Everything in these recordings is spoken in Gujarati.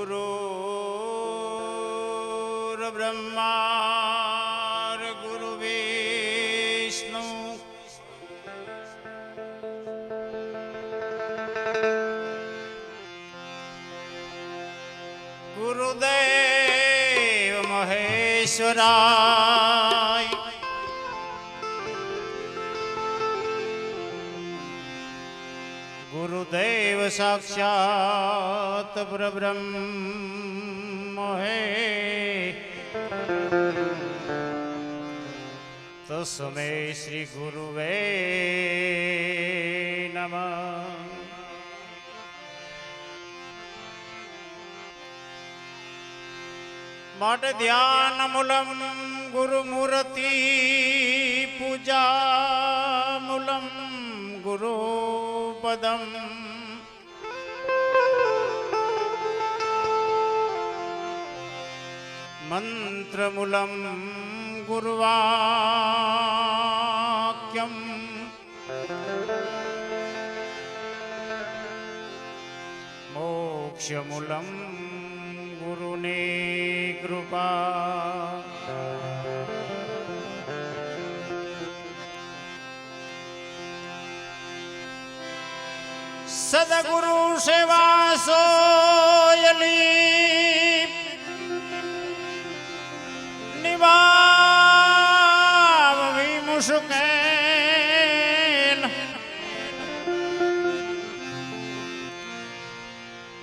ગુરુર્બ્રહ્મા ગુરુ વિષ્ણુ ગુરુદેવ મહેશ્વરા ગુરુદેવ સાક્ષાત પરબ્રહ્મ હે તસ્મે શ્રી ગુરુવે નમ માટે ધ્યાન મૂલમ ગુરુમૂર્તિ પૂજા મૂલમ ગુરુ पदम् मन्त्रमूलं गुर्वाक्यम्। मोक्षमूलं गुरुने कृपा। સદગુરુ સેવા સોયલી નિવાવ વિમુષકેલ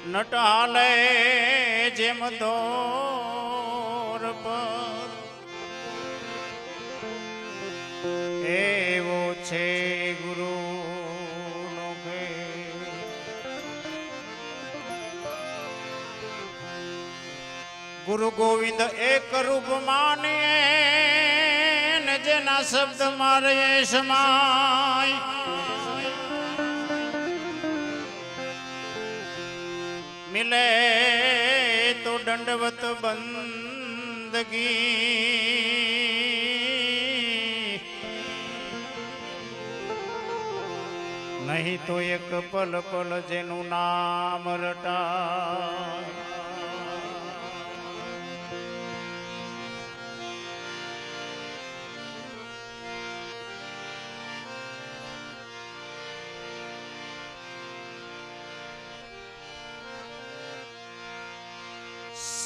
નટાલે જેમ દોર ગુરુ ગોવિંદ એક રૂપ માનીએ ને જેના શબ્દ મારે સમાય. મિલે તો દંડવત બંદગી. નહીં તો એક પલ પલ જેનું નામ રટા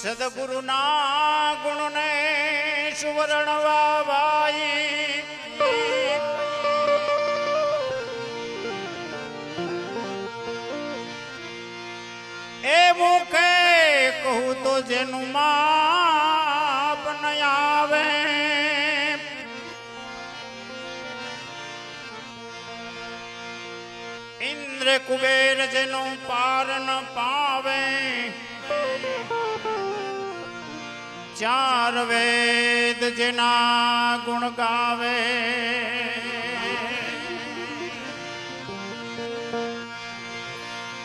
સદગુરુના ગુણને સુવર્ણ વાઈ એ મુખે કહું તો જેનું માપ ન આવે. ઇન્દ્ર કુબેર જેનું પાર ન પાવે ચાર વેદ જેના ગુણ ગાવે.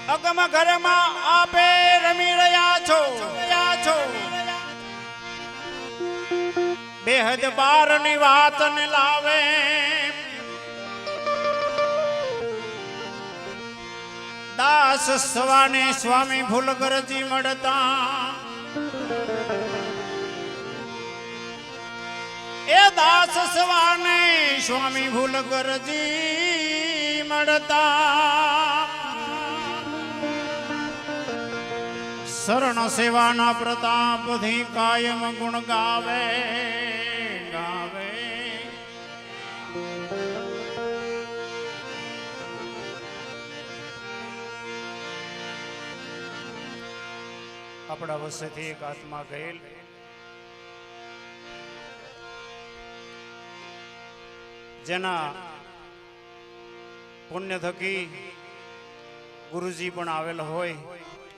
અગમ ઘરમાં આપે રમી રહ્યા છો. રહ્યા છો બેહદ બારની વાત ને લાવે. દાસ સવાને સ્વામી ભૂલગરજી મળતા. એ દાસ સવાને સ્વામી ભૂલ ગરજી મળતા. શરણ સેવાના પ્રતાપથી કાયમ ગુણ ગાવે ગાવે. આપણા વસેથી એક આત્મા ગયેલ. જેના પુણ્ય થકી ગુરુજી પણ આવેલ હોય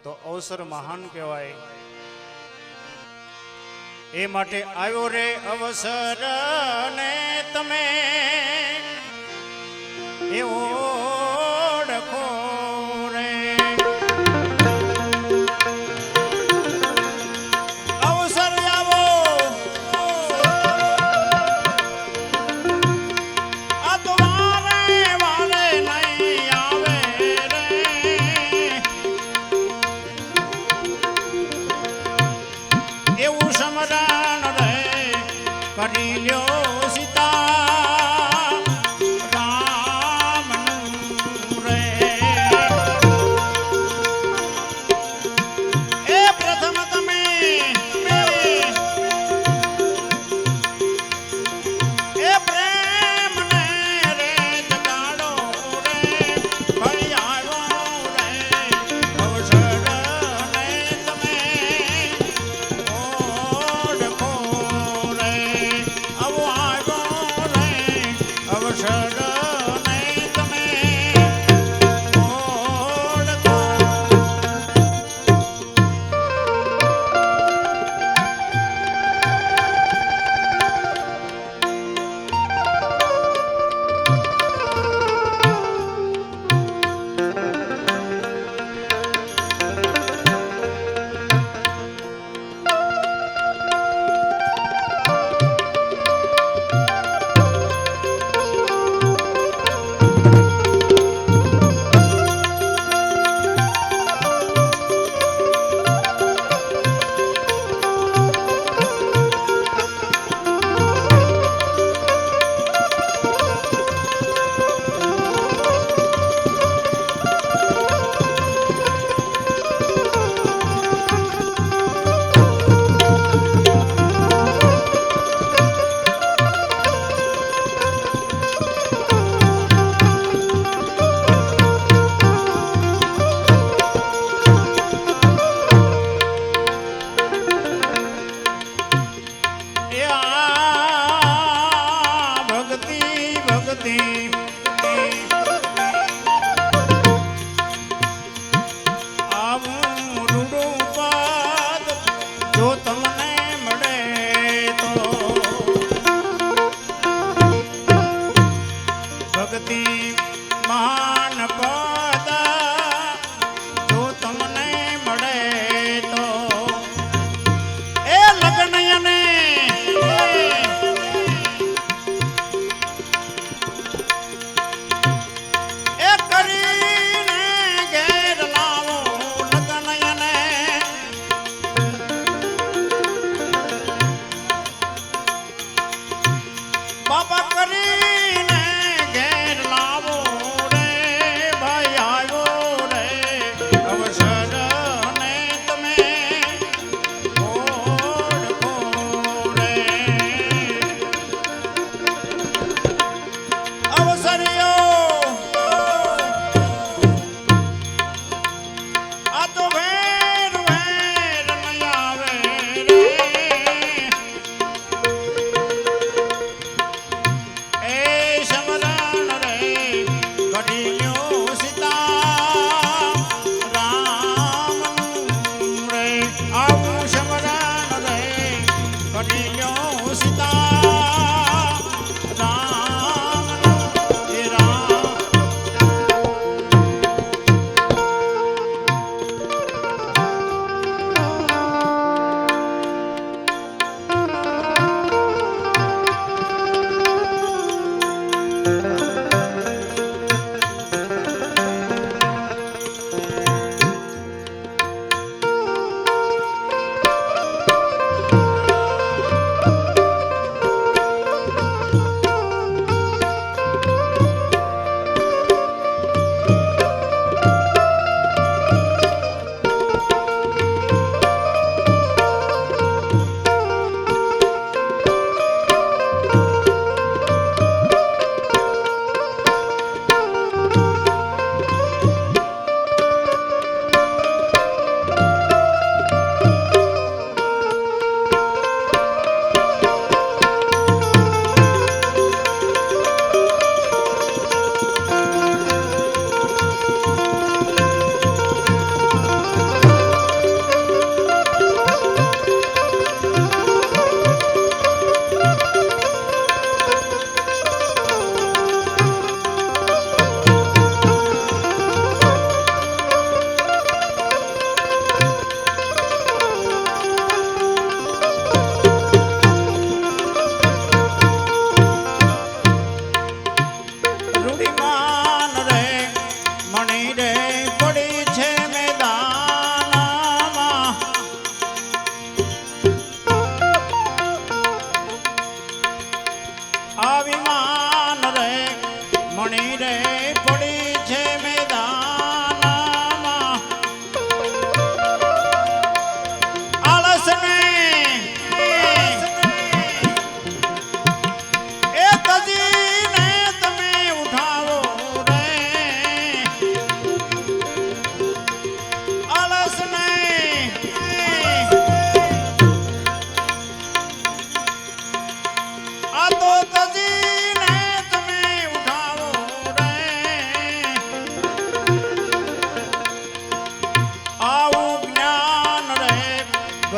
તો અવસર મહાન કહેવાય. એ માટે આવ્યો રે અવસર ને તમે એ કલ્યાણ રે કરી લ્યો સીતા.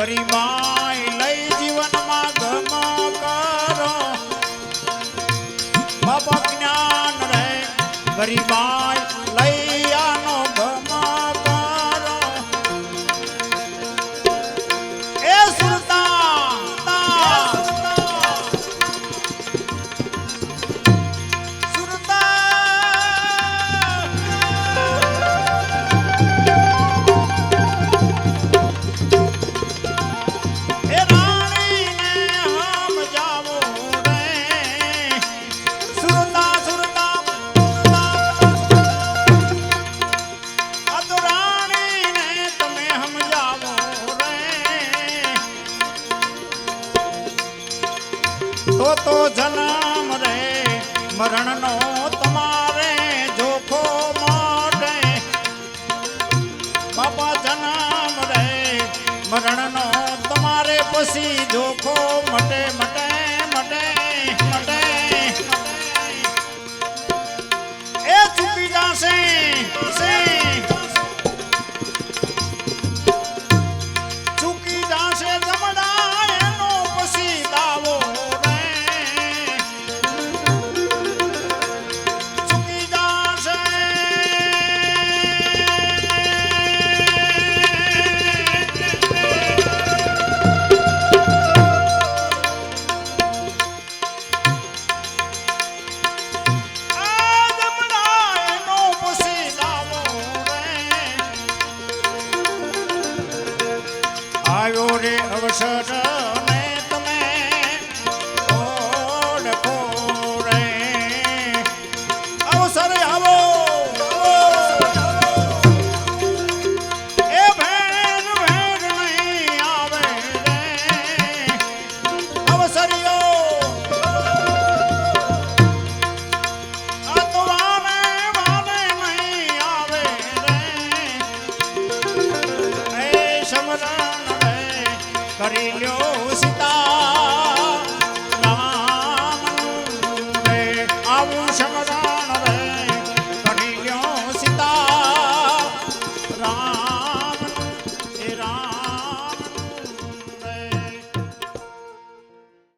ગરીબાઈ લઈ જીવનમાં ગમ કરો. બાબા જ્ઞાન રહે ગરીબાઈ લઈ તો તો જન્મ રે, મરણનો તમારે જોખો માટે બાપા જન્મ રે, મરણનો તમારે પછી જોખો મટે મટે મટે મટે. એ ચૂકી જશે 说着。